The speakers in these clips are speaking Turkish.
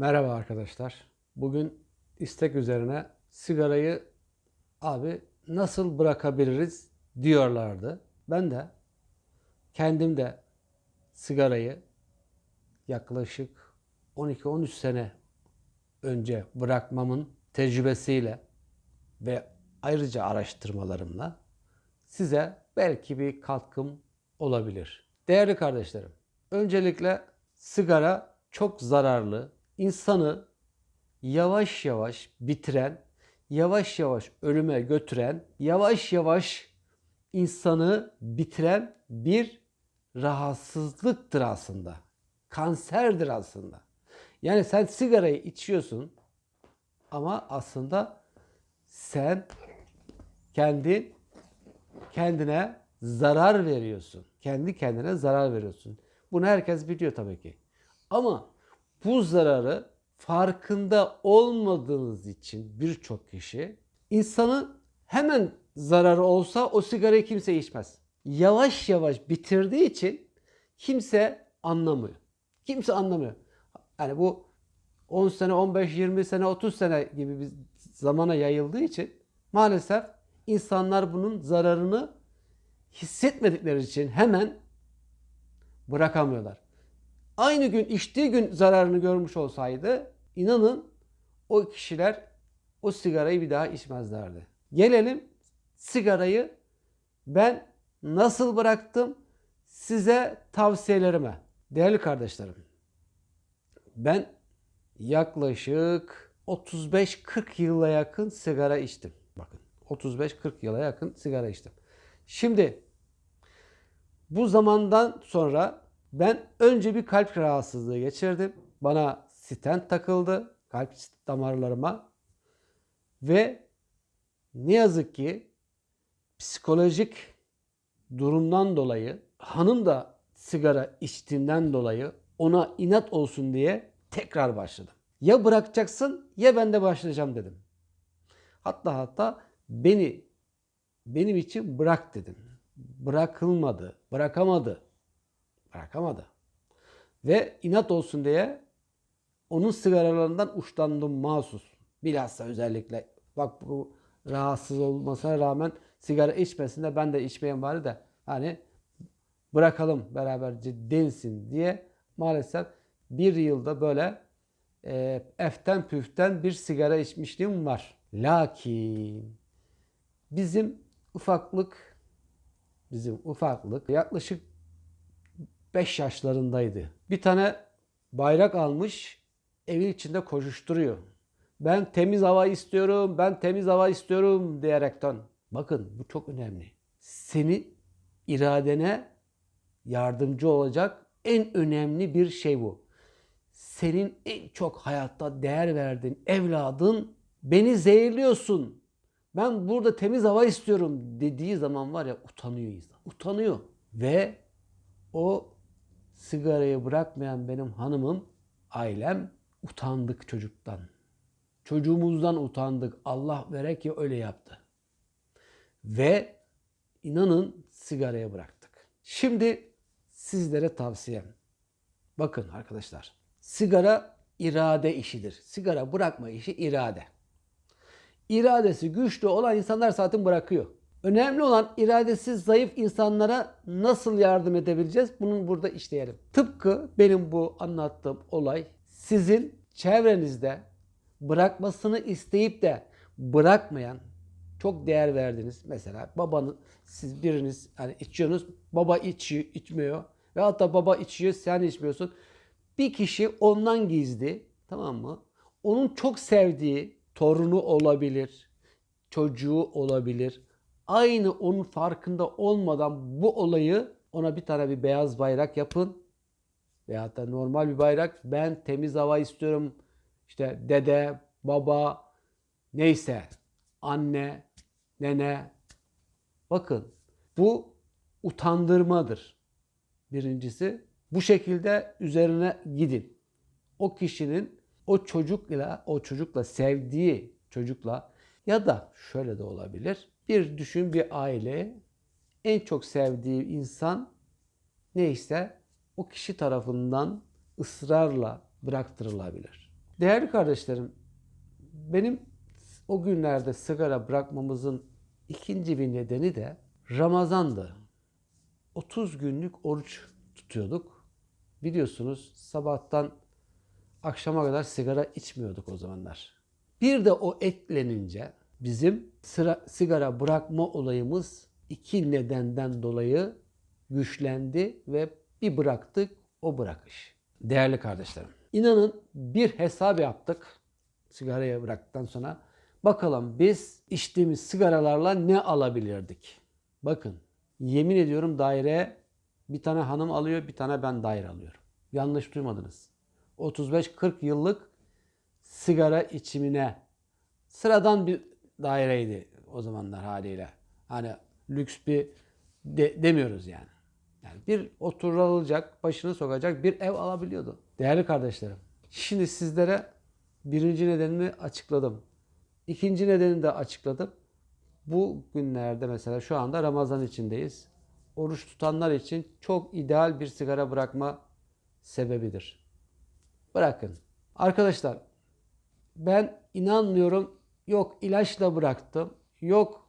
Merhaba arkadaşlar. Bugün istek üzerine sigarayı abi nasıl bırakabiliriz diyorlardı. Ben de kendim de sigarayı yaklaşık 12-13 sene önce bırakmamın tecrübesiyle ve ayrıca araştırmalarımla size belki bir katkım olabilir. Değerli kardeşlerim, öncelikle sigara çok zararlı, insanı yavaş yavaş bitiren, yavaş yavaş ölüme götüren, yavaş yavaş insanı bitiren bir rahatsızlıktır aslında. Kanserdir aslında. Yani sen sigarayı içiyorsun ama aslında sen kendi kendine zarar veriyorsun. Kendi kendine zarar veriyorsun. Bunu herkes biliyor tabii ki. Ama bu zararı farkında olmadığınız için birçok kişi insanı hemen zararı olsa o sigarayı kimse içmez. Yavaş yavaş bitirdiği için kimse anlamıyor. Kimse anlamıyor. Yani bu 10 sene, 15, 20 sene, 30 sene gibi bir zamana yayıldığı için maalesef insanlar bunun zararını hissetmedikleri için hemen bırakamıyorlar. Aynı gün içtiği gün zararını görmüş olsaydı inanın o kişiler o sigarayı bir daha içmezlerdi. Gelelim sigarayı ben nasıl bıraktım size tavsiyelerime. Değerli kardeşlerim ben yaklaşık 35-40 yıla yakın sigara içtim. Bakın 35-40 yıla yakın sigara içtim. Şimdi bu zamandan sonra ben önce bir kalp rahatsızlığı geçirdim. Bana stent takıldı kalp damarlarıma ve ne yazık ki psikolojik durumdan dolayı hanım da sigara içtiğinden dolayı ona inat olsun diye tekrar başladım. Ya bırakacaksın ya ben de başlayacağım dedim. Hatta hatta beni benim için bırak dedim. Bırakılmadı, bırakamadı. Bırakamadı. Ve inat olsun diye onun sigaralarından uçlandım mahsus. Bilhassa özellikle bak bu rahatsız olmasına rağmen sigara içmesinde ben de içmeyen bari de hani bırakalım beraberce densin diye maalesef bir yılda böyle e, eften püften bir sigara içmişliğim var. Lakin bizim ufaklık bizim ufaklık yaklaşık 5 yaşlarındaydı. Bir tane bayrak almış evin içinde koşuşturuyor. Ben temiz hava istiyorum, ben temiz hava istiyorum diyerekten. Bakın bu çok önemli. Seni iradene yardımcı olacak en önemli bir şey bu. Senin en çok hayatta değer verdiğin evladın beni zehirliyorsun. Ben burada temiz hava istiyorum dediği zaman var ya utanıyor insan. Utanıyor. Ve o sigarayı bırakmayan benim hanımım, ailem utandık çocuktan. Çocuğumuzdan utandık. Allah vere ki öyle yaptı. Ve inanın sigaraya bıraktık. Şimdi sizlere tavsiyem. Bakın arkadaşlar. Sigara irade işidir. Sigara bırakma işi irade. İradesi güçlü olan insanlar zaten bırakıyor. Önemli olan iradesi zayıf insanlara nasıl yardım edebileceğiz? Bunu burada işleyelim. Tıpkı benim bu anlattığım olay sizin çevrenizde bırakmasını isteyip de bırakmayan çok değer verdiniz. Mesela babanın siz biriniz hani içiyorsunuz baba içiyor içmiyor ve hatta baba içiyor sen içmiyorsun. Bir kişi ondan gizli tamam mı? Onun çok sevdiği torunu olabilir, çocuğu olabilir. Aynı onun farkında olmadan bu olayı ona bir tane bir beyaz bayrak yapın. Veyahut da normal bir bayrak. Ben temiz hava istiyorum. İşte dede, baba, neyse, anne, nene. Bakın bu utandırmadır. Birincisi bu şekilde üzerine gidin. O kişinin o çocukla, o çocukla sevdiği çocukla ya da şöyle de olabilir. Bir düşün bir aile en çok sevdiği insan neyse o kişi tarafından ısrarla bıraktırılabilir. Değerli kardeşlerim, benim o günlerde sigara bırakmamızın ikinci bir nedeni de Ramazan'dı. 30 günlük oruç tutuyorduk. Biliyorsunuz sabahtan akşama kadar sigara içmiyorduk o zamanlar. Bir de o eklenince bizim sıra, sigara bırakma olayımız iki nedenden dolayı güçlendi ve bir bıraktık o bırakış. Değerli kardeşlerim, inanın bir hesap yaptık sigarayı bıraktıktan sonra. Bakalım biz içtiğimiz sigaralarla ne alabilirdik? Bakın yemin ediyorum daireye bir tane hanım alıyor bir tane ben daire alıyorum. Yanlış duymadınız. 35-40 yıllık sigara içimine sıradan bir daireydi o zamanlar haliyle. Hani lüks bir de- demiyoruz yani. Yani bir oturulacak, başını sokacak bir ev alabiliyordu. Değerli kardeşlerim, şimdi sizlere birinci nedenini açıkladım. İkinci nedenini de açıkladım. Bu günlerde mesela şu anda Ramazan içindeyiz. Oruç tutanlar için çok ideal bir sigara bırakma sebebidir. Bırakın. Arkadaşlar ben inanmıyorum. Yok ilaçla bıraktım. Yok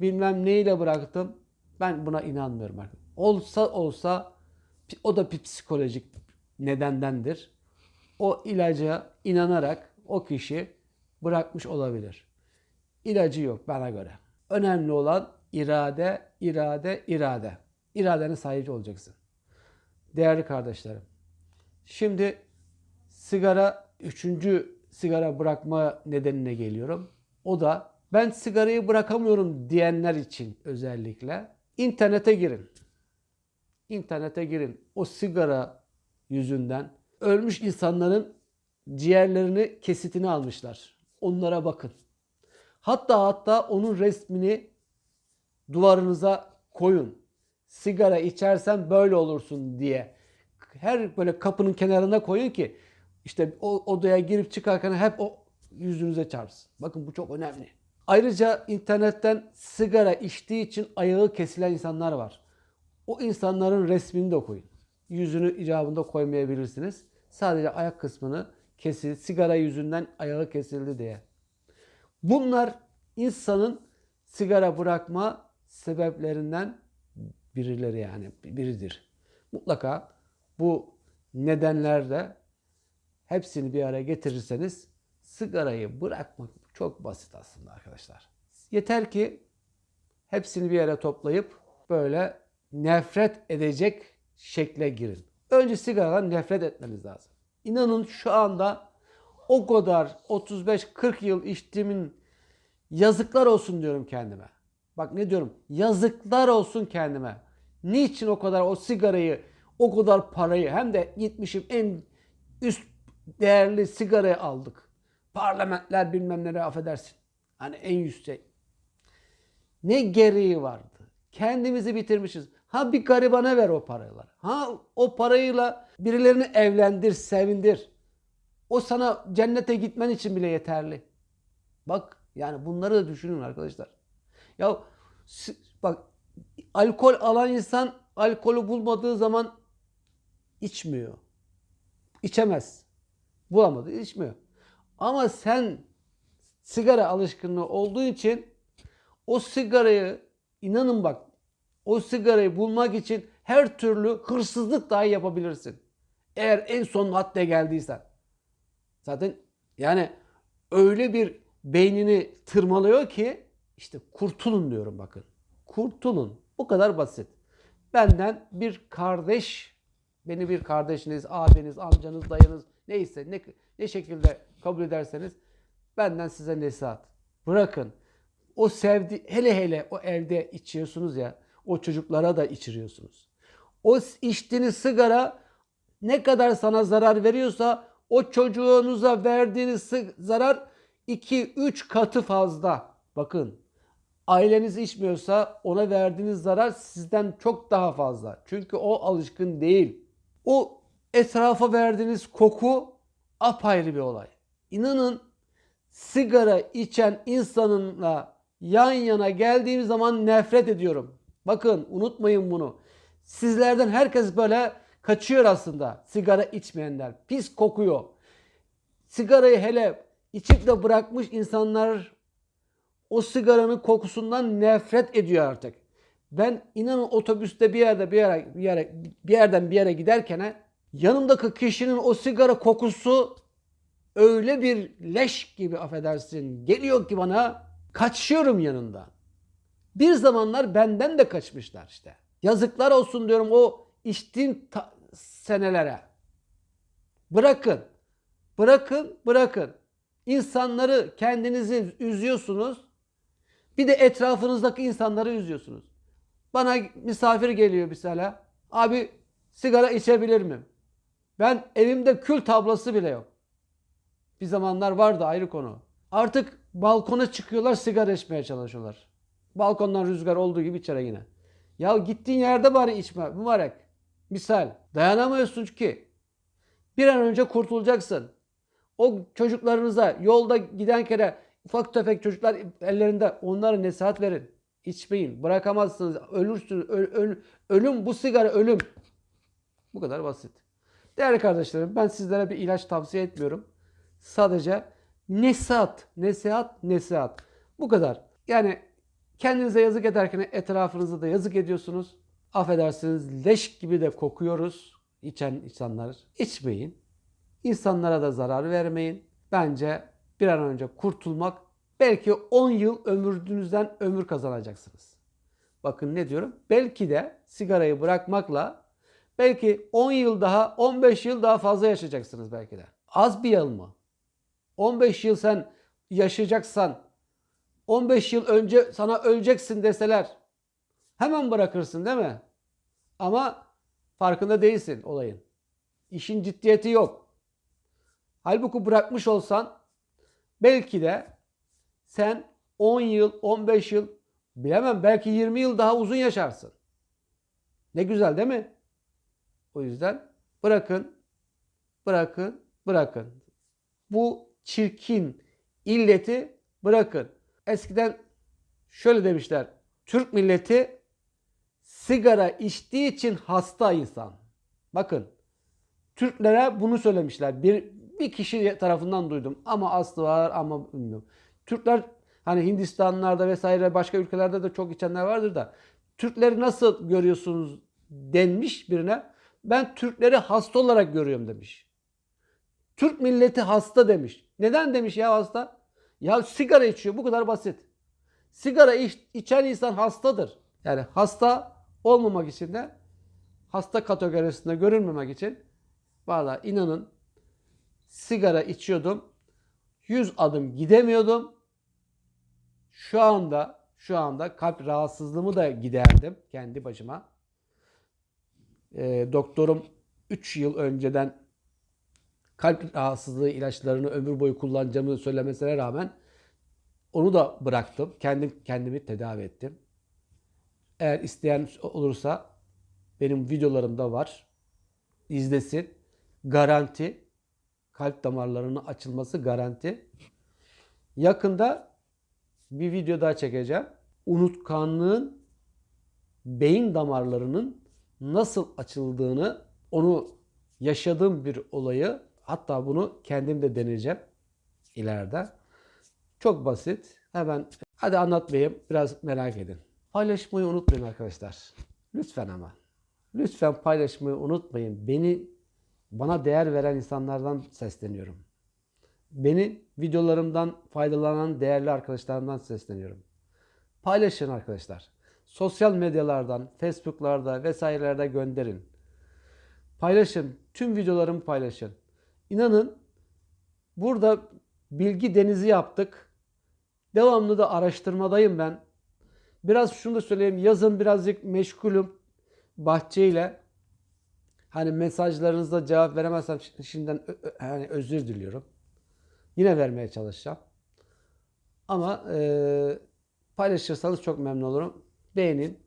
bilmem neyle bıraktım. Ben buna inanmıyorum. Olsa olsa o da bir psikolojik nedendendir. O ilaca inanarak o kişi bırakmış olabilir. İlacı yok bana göre. Önemli olan irade, irade, irade. İradenin sahibi olacaksın. Değerli kardeşlerim. Şimdi sigara, üçüncü sigara bırakma nedenine geliyorum. O da ben sigarayı bırakamıyorum diyenler için özellikle internete girin. İnternete girin. O sigara yüzünden ölmüş insanların ciğerlerini, kesitini almışlar. Onlara bakın. Hatta hatta onun resmini duvarınıza koyun. Sigara içersen böyle olursun diye. Her böyle kapının kenarına koyun ki işte o odaya girip çıkarken hep o yüzünüze çarpsın. Bakın bu çok önemli. Ayrıca internetten sigara içtiği için ayağı kesilen insanlar var. O insanların resmini de koyun. Yüzünü icabında koymayabilirsiniz. Sadece ayak kısmını kesil, sigara yüzünden ayağı kesildi diye. Bunlar insanın sigara bırakma sebeplerinden birileri yani biridir. Mutlaka bu nedenlerde hepsini bir araya getirirseniz sigarayı bırakmak çok basit aslında arkadaşlar. Yeter ki hepsini bir yere toplayıp böyle nefret edecek şekle girin. Önce sigaradan nefret etmeniz lazım. İnanın şu anda o kadar 35-40 yıl içtiğimin yazıklar olsun diyorum kendime. Bak ne diyorum? Yazıklar olsun kendime. Niçin o kadar o sigarayı, o kadar parayı hem de gitmişim en üst değerli sigarayı aldık. Parlamentler bilmem ne affedersin. Hani en yüksek. Ne gereği vardı? Kendimizi bitirmişiz. Ha bir garibana ver o paraları. Ha o parayla birilerini evlendir, sevindir. O sana cennete gitmen için bile yeterli. Bak yani bunları da düşünün arkadaşlar. Ya bak alkol alan insan alkolü bulmadığı zaman içmiyor. İçemez. Bulamadı, içmiyor. Ama sen sigara alışkınlığı olduğu için o sigarayı inanın bak o sigarayı bulmak için her türlü hırsızlık dahi yapabilirsin. Eğer en son hadde geldiysen. Zaten yani öyle bir beynini tırmalıyor ki işte kurtulun diyorum bakın. Kurtulun. Bu kadar basit. Benden bir kardeş, beni bir kardeşiniz, abiniz, amcanız, dayınız neyse ne, ne şekilde kabul ederseniz benden size nasihat. Bırakın. O sevdi hele hele o evde içiyorsunuz ya o çocuklara da içiriyorsunuz. O içtiğiniz sigara ne kadar sana zarar veriyorsa o çocuğunuza verdiğiniz zarar 2-3 katı fazla. Bakın aileniz içmiyorsa ona verdiğiniz zarar sizden çok daha fazla. Çünkü o alışkın değil. O etrafa verdiğiniz koku apayrı bir olay. İnanın sigara içen insanınla yan yana geldiğim zaman nefret ediyorum. Bakın unutmayın bunu. Sizlerden herkes böyle kaçıyor aslında sigara içmeyenler. Pis kokuyor. sigarayı hele içip de bırakmış insanlar o sigaranın kokusundan nefret ediyor artık. Ben inanın otobüste bir yerde bir yere, bir yere bir yerden bir yere giderken yanımdaki kişinin o sigara kokusu öyle bir leş gibi affedersin geliyor ki bana kaçıyorum yanından. Bir zamanlar benden de kaçmışlar işte. Yazıklar olsun diyorum o içtiğim senelere. Bırakın. Bırakın, bırakın. İnsanları kendinizi üzüyorsunuz. Bir de etrafınızdaki insanları üzüyorsunuz. Bana misafir geliyor mesela. Abi sigara içebilir miyim? Ben evimde kül tablası bile yok. Bir zamanlar vardı ayrı konu. Artık balkona çıkıyorlar sigara içmeye çalışıyorlar. Balkondan rüzgar olduğu gibi içeri yine. Ya gittiğin yerde bari içme mübarek. Misal dayanamıyorsun ki. Bir an önce kurtulacaksın. O çocuklarınıza yolda giden kere ufak tefek çocuklar ellerinde onlara nasihat verin. İçmeyin. Bırakamazsınız. Ölürsünüz. Öl- öl- ölüm bu sigara ölüm. Bu kadar basit. Değerli kardeşlerim ben sizlere bir ilaç tavsiye etmiyorum. Sadece nesihat, nesihat, nesihat. Bu kadar. Yani kendinize yazık ederken etrafınıza da yazık ediyorsunuz. Affedersiniz leş gibi de kokuyoruz içen insanlar. İçmeyin. İnsanlara da zarar vermeyin. Bence bir an önce kurtulmak belki 10 yıl ömrünüzden ömür kazanacaksınız. Bakın ne diyorum? Belki de sigarayı bırakmakla belki 10 yıl daha 15 yıl daha fazla yaşayacaksınız belki de. Az bir yıl mı? 15 yıl sen yaşayacaksan 15 yıl önce sana öleceksin deseler hemen bırakırsın değil mi? Ama farkında değilsin olayın. İşin ciddiyeti yok. Halbuki bırakmış olsan belki de sen 10 yıl, 15 yıl, bilemem belki 20 yıl daha uzun yaşarsın. Ne güzel değil mi? O yüzden bırakın, bırakın, bırakın. Bu çirkin illeti bırakın. Eskiden şöyle demişler. Türk milleti sigara içtiği için hasta insan. Bakın Türklere bunu söylemişler. Bir bir kişi tarafından duydum ama aslı var ama bilmiyorum. Türkler hani Hindistanlarda vesaire başka ülkelerde de çok içenler vardır da Türkleri nasıl görüyorsunuz denmiş birine. Ben Türkleri hasta olarak görüyorum demiş. Türk milleti hasta demiş. Neden demiş ya hasta? Ya sigara içiyor bu kadar basit. Sigara iç, içen insan hastadır. Yani hasta olmamak için de hasta kategorisinde görünmemek için valla inanın sigara içiyordum. 100 adım gidemiyordum. Şu anda şu anda kalp rahatsızlığımı da giderdim kendi başıma. Ee, doktorum 3 yıl önceden kalp rahatsızlığı ilaçlarını ömür boyu kullanacağımı söylemesine rağmen onu da bıraktım. Kendim kendimi tedavi ettim. Eğer isteyen olursa benim videolarımda var. İzlesin. Garanti. Kalp damarlarının açılması garanti. Yakında bir video daha çekeceğim. Unutkanlığın beyin damarlarının nasıl açıldığını onu yaşadığım bir olayı hatta bunu kendim de deneyeceğim ileride. Çok basit. Hemen hadi anlatmayayım. Biraz merak edin. Paylaşmayı unutmayın arkadaşlar. Lütfen ama. Lütfen paylaşmayı unutmayın. Beni bana değer veren insanlardan sesleniyorum. Beni videolarımdan faydalanan değerli arkadaşlarımdan sesleniyorum. Paylaşın arkadaşlar. Sosyal medyalardan, Facebook'larda vesairelerde gönderin. Paylaşın. Tüm videolarımı paylaşın. İnanın burada bilgi denizi yaptık. Devamlı da araştırmadayım ben. Biraz şunu da söyleyeyim. Yazın birazcık meşgulüm bahçeyle. Hani mesajlarınızda cevap veremezsem şimdiden hani özür diliyorum. Yine vermeye çalışacağım. Ama e, paylaşırsanız çok memnun olurum. Beğenin.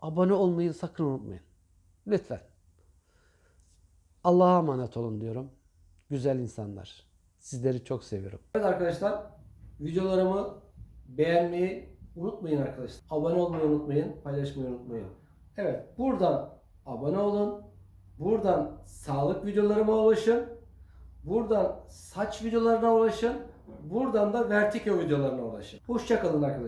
Abone olmayı sakın unutmayın. Lütfen. Allah'a emanet olun diyorum. Güzel insanlar. Sizleri çok seviyorum. Evet arkadaşlar. Videolarımı beğenmeyi unutmayın arkadaşlar. Abone olmayı unutmayın. Paylaşmayı unutmayın. Evet. Buradan abone olun. Buradan sağlık videolarıma ulaşın. Buradan saç videolarına ulaşın. Buradan da vertigo videolarına ulaşın. Hoşçakalın arkadaşlar.